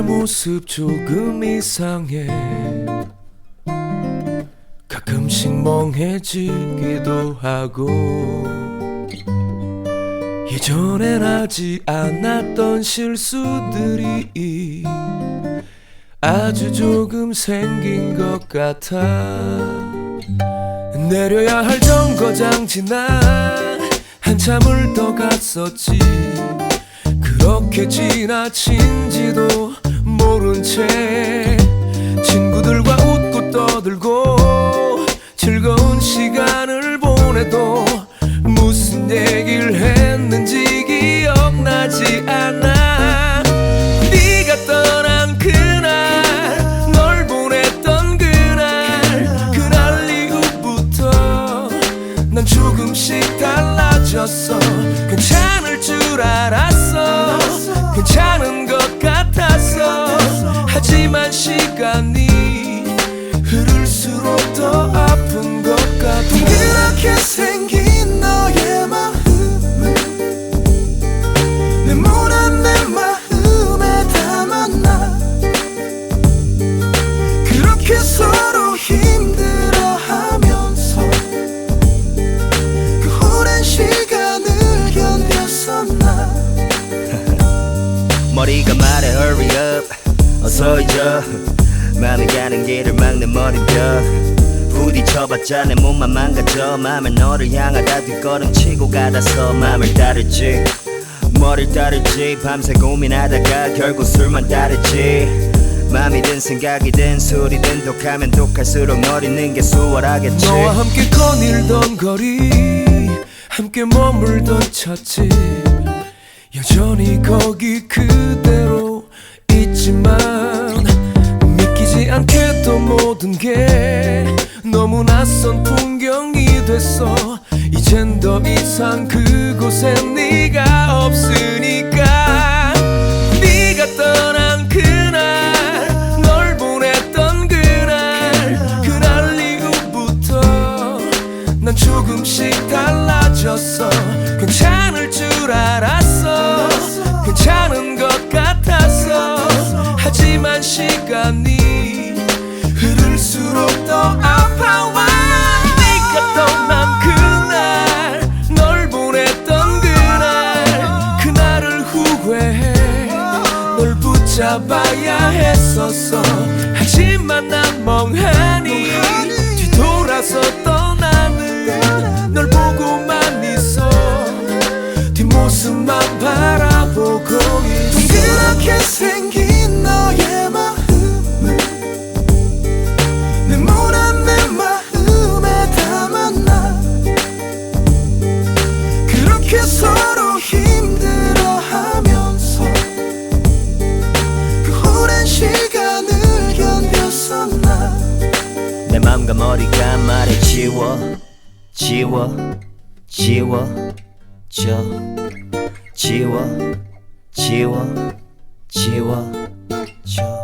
내 모습 조금 이상해. 가끔씩 멍해지기도 하고. 예전엔 하지 않았던 실수들이 아주 조금 생긴 것 같아. 내려야 할 정거장 지나 한참을 더 갔었지. 그렇게 지나친지도 모른 채 친구들과 웃고 떠들고 즐거운 시간을 보내도 무슨 얘기를 했는지 기억나지 않아. 네가 떠난 그날 널 보냈던 그날 그날 이후부터 난 조금씩 달라졌어. 괜찮을 줄 알았어. 괜찮은 것 같았어 하지만 시간이 흐를수록 더 아픈 것 같아. 그렇게 생긴 너의 그 머리가 말해 hurry up 어서 잊어 마음이 가는 길을 막는 머리뼈 부딪혀봤자 내 몸만 망가져. 맘을 너를 향하다 뒷걸음치고 가다서 맘을 따르지. 머리를 따르지. 밤새 고민하다가 결국 술만 따르지. 맘이든 생각이든 술이든 독하면 독할수록 널 잊는 게 수월하겠지. 너와 함께 거닐던 거리 함께 머물던 찻집. 여전히 거기 그대로 있지만 모든 게 너무 낯선 풍경이 됐어. 이젠 더 이상 그곳에 네가 없으니까. 네가 떠난 그날 널 보냈던 그날 그날 이후부터 난 조금씩 달라졌어 잡아야 했었어. 하지만 난 멍하니 내 맘과 머리가 말해 지워 지워 지워 져. 지워 지워 지워 져